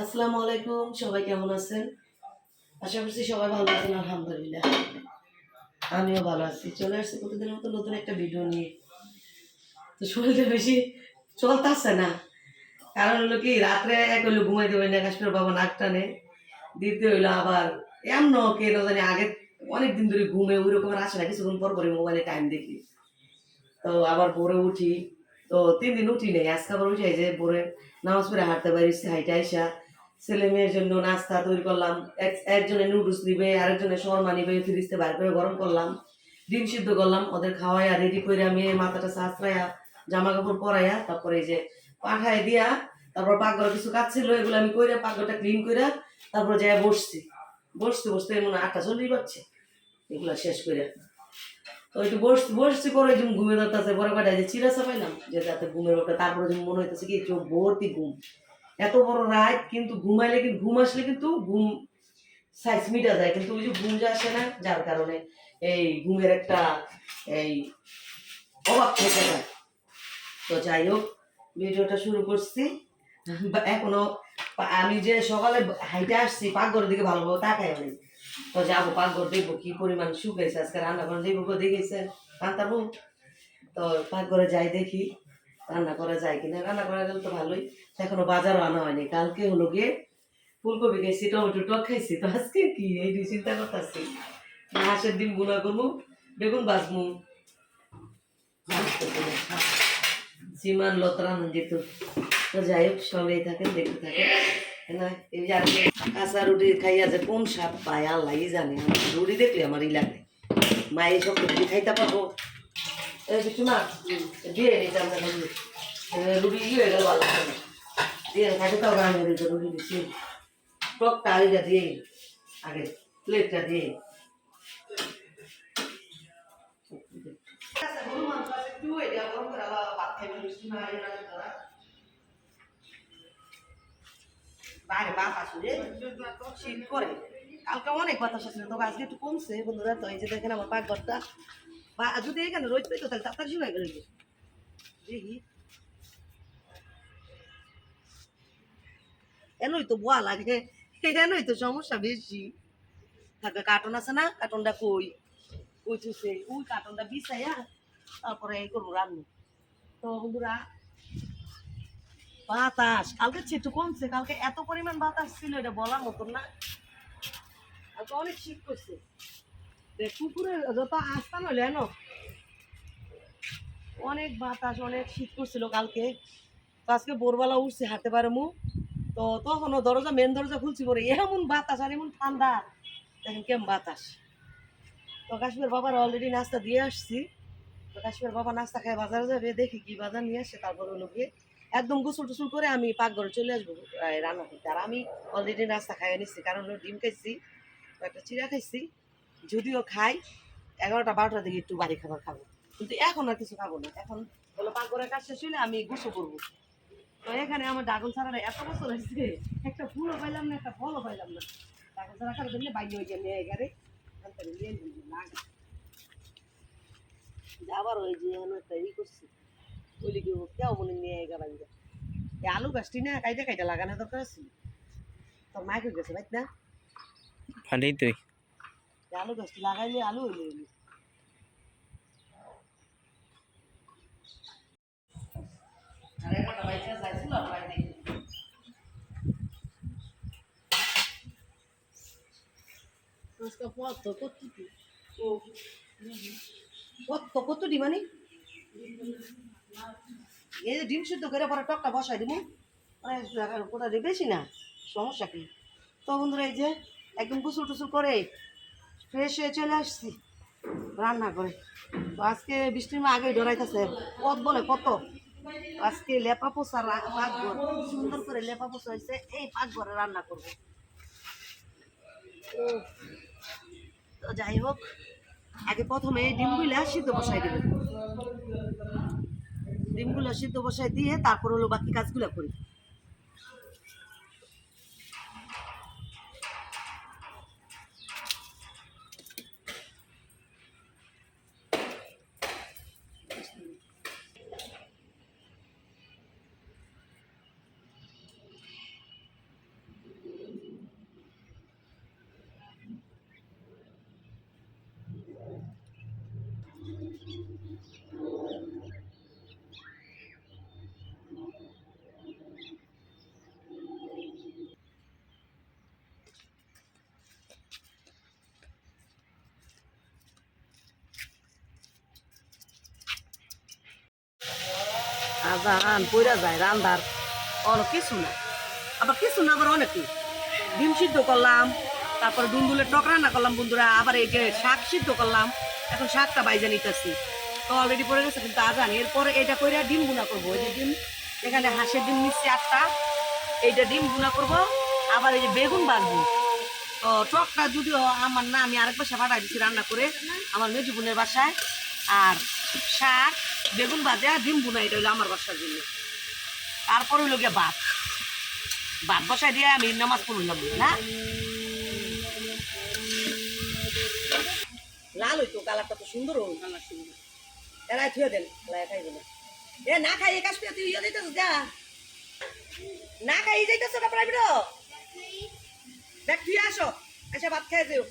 আসসালামু আলাইকুম, সবাই কেমন আছেন? আশা করছি সবাই ভালো আছেন, আলহামদুলিল্লাহ। আমিও ভালো আছি। চলে আসছি প্রতিদিনের মতো নতুন একটা ভিডিও নিয়ে। তো শরীরটা বেশি চলতেছে না। কারণ হলো কি, রাত্রে এক হইল ঘুমাইতে পারি না, কাশ্মীর বাবা নাক টানে। দ্বিতীয় হইল আবার এমন কেন জানি আগে অনেক দিন ধরে ঘুমে ওই রকমের আসে না, কিছুক্ষণ পর পরে মোবাইলে টাইম দেখি। তো আবার ভোরে উঠি। তো তিন দিন উঠি নেই, আজকে আবার উঠে যে ভোরে। নামাজ পড়ে হাঁটতে পারি হাইটে আইসা। ছেলে মেয়ের জন্য নাস্তা তৈরি করলাম। এক- একজনে নুডলস দিবে আরেকজনে শর্মা নিবে, ফ্রিজতে বাইর করে গরম করলাম। ডিম সিদ্ধ করলাম, ওদের খাওয়াইয়া রেডি করে আমি মাথাটা সাঁচড়াইয়া জামা কাপড় পরাইয়া, তারপরে এই যে পাঠায় দিয়া, তারপর পাকঘরে কিছু কাজ ছিল, এগুলো আমি কইরা পাকঘরটা ক্লিন কইরা, তারপর যাই বসছি। বসতে বসতে মনে আটটা চল্লিশ বাজছে। এগুলো শেষ করে একটু বস, বসছি, পরে যেমন ঘুমে ধরতেছে পরে কটা যে চিরাসা পাইলাম যে যাতে ঘুমের ওটা তারপরে যেমন মনে হইতেছে কি, চোখ ভর্তি ঘুম। এত বড় রাত, কিন্তু ঘুমাইলে কিন্তু, ঘুম আসলে কিন্তু ঘুম সাইজ মিটা যায়, কিন্তু ওই যে ঘুম যে আসে না, যার কারণে এই ঘুমের একটা এই অভাব থেকে যায়। তো যাই হোক, ভিডিওটা শুরু করছি। এখনও আমি যে সকালে হাইটে আসছি, পাকঘরের দিকে ভালোভাবে তাকাই আমি তো যাব, পাকঘর দেখব, কি পরিমাণ শুকাইছে আজকে রান্না করে দেখব দেখেছে। কান্তাবো তো পাকঘরে যাই দেখি, রান্না করা যায় কিনা? রান্না করা গেলে তো ভালোই এখনও বাজারও আনা হয়নি। কালকে হলো গিয়ে ফুলকপি খাইছি টমেটো টক খাইছি, তো আজকে কি? এই দুই চিন্তা করতেছি। হাঁসের ডিমগুলা করব, বেগুন বাজমু সীমান লতরা দিত। তো যাই হোক, সবাই থাকেন, দেখতে থাকেন। এই যে কাঁচা রুটি খাইয়া যে কোন স্বাদ পায় আল্লাহ জানে রুটি দেখলে আমার ই লাগে। মা এই সব রুটি খাইতে পারব? কিছু মা দিয়ে নিতাম না রুটি। ইয়ে হয়ে গেল ভালো দিয়ে খাইতে তো দিয়ে আগে প্লেটটা দিয়ে বাইরে রে শীত করে কালকে অনেক বাতাস আছে তো আজকে একটু কমছে বন্ধুরা। তো এই যে দেখেন আমার পাকঘরটা। বা, যদি এখানে রোজ পেতো তাহলে তাড়াতাড়ি শুনে গেল দেখি। এনই তো বোয়া লাগে, এনই তো সমস্যা বেশি। থাকে কার্টন আছে না? কার্টনটা কই? কই চুষে? ওই কার্টনটা বিছাইয়া তারপরে এই করব রান্না। তো বন্ধুরা বাতাস। কালকে একটু কমছে, কালকে এত পরিমাণ বাতাস ছিল, এটা বলার মতন না। কালকে অনেক শীত করছে পুকুরে যত আসতা নইলে এনো অনেক বাতাস, অনেক শীত করছিল কালকে। তো আজকে ভোরবেলা উঠছে, হাঁটতে পারে মু তো তখনও দরজা মেন দরজা খুলছি পরে, এমন বাতাস আর এমন ঠান্ডা। দেখেন কেমন বাতাস। তো কাশ্মীর বাবার অলরেডি নাস্তা দিয়ে আসছি। তো কাশ্মীর বাবা নাস্তা খায়, বাজারে যাবে, দেখি কি বাজার নিয়ে আসে, তারপর হলো একদম গোসল টোসল করে আমি পাকঘরে চলে আসব রান্না করতে। আর আমি অলরেডি নাস্তা খাইয়ে নিচ্ছি কারণ ডিম খাইছি একটা চিড়া খাইছি, যদিও খাই, এগারোটা বারোটার দিকে একটু বাড়ি খাবার খাব। কিন্তু এখন আর কিছু খাব না। এখন হলো পাকঘরের কাজ শেষ হলে আমি গোসল করব। তো এখানে আমার ডাগল ছাড়া এত বছর হয়েছে, একটা ফুলও পাইলাম না, একটা ফলও পাইলাম না। ডাগল ছাড়া খারাপ দিলে বাইরে হয়ে নিয়ে নিয়ে লাগে। আবার ওই যে একটা ই করছি। ওইলি কি কেউ মনে নিয়ে এগা বাইরে এই আলু গাছটি না কাইটা কাইটা লাগানো দরকার আছে তোর মাইক হয়ে গেছে বাইত না। ভালোই তুই। আলু গাছটি লাগাইলে আলু হইলে হইলে আর বাইচা যাইছিল প্রায় দেখি আজকে কত কত ও কত কত দি মানে এই যে ডিম সিদ্ধ করে পরে টকটা বসাই দিব কোথায় বেশি না, সমস্যা কি? তো বন্ধুরা এই যে একদম কুসুল টুসুল করে ফ্রেশ হয়ে চলে আসছি রান্না করে। তো আজকে বৃষ্টির মা আগে ডরাইতেছে, কত বলে কত? আজকে লেপা পোষা পাকঘর, সুন্দর করে লেপা পোষা হয়েছে এই পাকঘরে রান্না করব। তো যাই হোক, আগে প্রথমে এই ডিমগুলা সিদ্ধ বসাই দেবে। ডিমগুলো সিদ্ধ বসায় দিয়ে তারপর হলো বাকি কাজগুলো করি। আজান পইরা যায় রান্দার অনেক কিছু না। আবার কিছু না আবার অনেক ডিম সিদ্ধ করলাম, তারপরে দুন্দুলের টক রান্না করলাম বন্ধুরা, আবার এই যে শাক সিদ্ধ করলাম, এখন শাকটা বাইজা নিতেছি। তো অলরেডি পড়ে গেছে কিন্তু আজান। এরপরে এটা করে ডিম গুনা করব। এই যে ডিম, এখানে হাঁসের ডিম নিচ্ছি আটটা। এইটা ডিম গুনা করব। আবার এই যে বেগুন বাঁধবো তো টকটা যদিও আমার না, আমি আরেক বাসা পাঠাই দিচ্ছি রান্না করে, আমার মেজু বোনের বাসায়। আর শাক, বেগুন ভাজা, ডিম বুনা, এটা হলো আমার বাসার জন্য। তারপর হইল গিয়ে ভাত। ভাত বসাই দিয়ে আমি নামাজ পড়লাম না লাল হইতো, কালারটা তো সুন্দর হল। কালার সুন্দর এরাই থুয়ে দেন লাই খাইব না। এ, না খাই একাশ পেয়ে তুই ইয়ে দিতেছ যা। না খাই যাইতেছ না প্রাইভেট দেখ তুই আসো আচ্ছা ভাত খাই দিও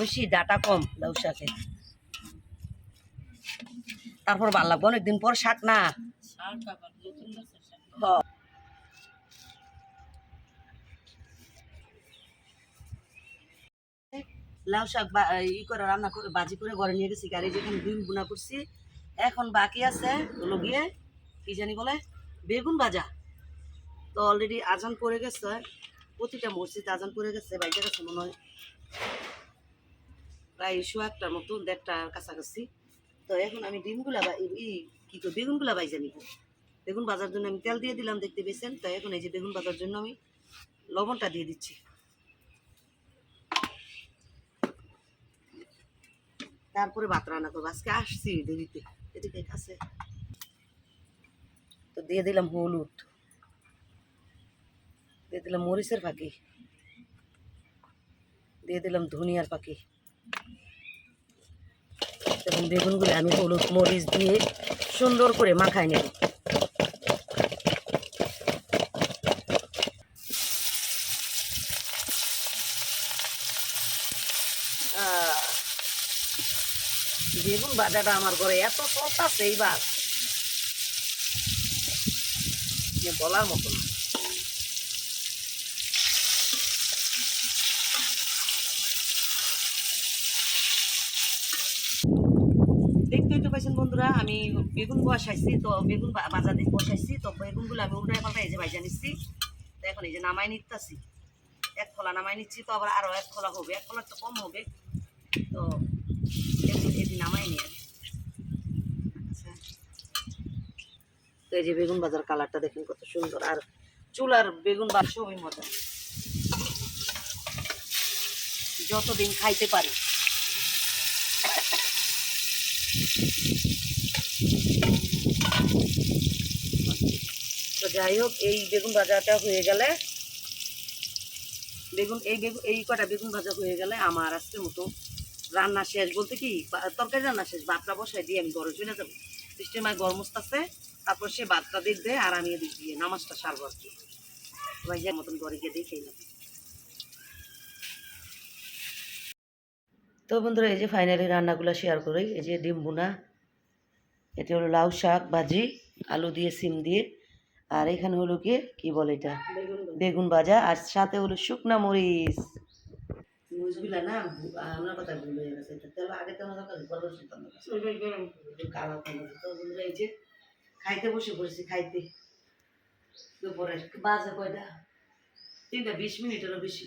বেশি ডাটা কম লাউ শাকে তারপর ভালো লাগবে, অনেকদিন পর শাক না। লাউ শাক ই করে, রান্না করে, বাজি করে ঘরে নিয়ে গেছি, গাড়ি যেখানে ডিম বুনা করছি। এখন বাকি আছে হলো গিয়ে, কি জানি বলে, বেগুন ভাজা। তো অলরেডি আজান পড়ে গেছে, প্রতিটা মসজিদ আজান পড়ে গেছে, বাইরে গেছে মনে হয়। প্রায় শো একটার মতো দেড়টার কাছাকাছি। তো এখন আমি ডিমগুলা বা কি করি বেগুনগুলা বাইজা নিব। বেগুন বাজার জন্য আমি তেল দিয়ে দিলাম, দেখতে পেয়েছেন? তো এখন এই যে বেগুন বাজার জন্য আমি লবণটা দিয়ে দিচ্ছি। তারপরে ভাত রান্না করব। আজকে আসছি দেরিতে, এদিকে কাছে। তো দিয়ে দিলাম হলুদ। দিয়ে দিলাম মরিচের পাখি দিয়ে দিলাম ধনিয়ার পাখি বেগুনগুলো আমি হলুদ মরিচ দিয়ে সুন্দর করে মাখাই নেব। বেগুন ভাজাটা আমার ঘরে এত চলতেছে এইবার। বলার মতো না। দেখতেই তো পাইছেন বন্ধুরা? আমি বেগুন বসাইছি তো বেগুন বা- ভাজা দিয়ে বসাইছি তো বেগুনগুলো আমি উল্টায় পাল্টায় এই যে ভাজা নিচ্ছি। তো এখন এই যে নামাই নিতেছি। এক খোলা নামাই নিচ্ছি, তো আবার আরও এক খোলা হবে। এক খোলা তো কম হবে। তো এদিন নামাই নিয়ে আচ্ছা। তো এই যে বেগুন বাজার কালারটা দেখেন কত সুন্দর। আর চুলার বেগুন বাজ সবই মজা। যতদিন খাইতে পারি। তো যাই হোক, এই বেগুন ভাজাটা হয়ে গেলে, বেগুন, এই বেগুন এই কটা বেগুন ভাজা হয়ে গেলে আমার আজকে মতো রান্না শেষ। বলতে কি তরকারি রান্না শেষ, ভাতটা বসাই দিয়ে আমি ঘরে চলে যাব। বৃষ্টির মায় গরম আছে তারপর সে ভাতটা দেখবে আর আমি এদিক দিয়ে নামাজটা সারবো আর কি। মতন ঘরে গিয়ে দেখে নেব তো বন্ধুরা এই যে ফাইনালি রান্নাগুলো শেয়ার করি। এই যে ডিম বুনা এটা হলো লাউ শাক ভাজি আলু দিয়ে সিম দিয়ে। আর এখানে হলো কি কি বলে এটা? বেগুন ভাজা। আর সাথে হলো শুকনা মরিচ। মরিচগুলা না আমরা কথা ভুল হয়ে গেছে। আগে শুনতাম কালো। তো বন্ধুরা এই যে খাইতে বসে পড়েছি খাইতে। দুপুরে বাজে কয়টা? তিনটা বিশ মিনিটেরও বেশি।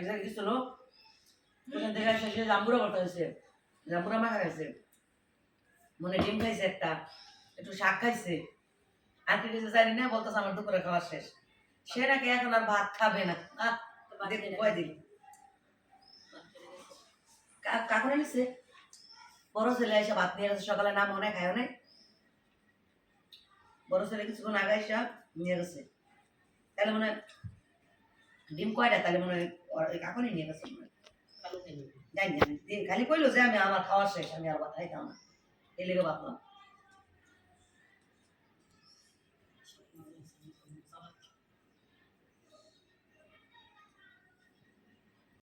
এক জায়গায় ওখান থেকে আসে সে জাম্বুরা করতে হয়েছে জাম্বুরা মাখা গেছে মনে ডিম খাইছে একটা একটু শাক খাইছে। আর কি কিছু জানি না বলতেছে আমার দুপুরে খাওয়া শেষ। সে নাকি এখন আর ভাত খাবে না। কয় দিল। কাকুরে নিছে। বড় ছেলে এসে ভাত নিয়ে গেছে সকালে না মনে খায় না বড় ছেলে কিছুক্ষণ আগে এসে নিয়ে গেছে। তাহলে মনে হয় ডিম কয়টা? তাহলে মনে হয় কাকুনি নিয়ে গেছে। জানি জানি খালি কইলো যে আমি আমার খাওয়া শেষ আমি আর খাইতাম না। এই লেগে ভাবলাম।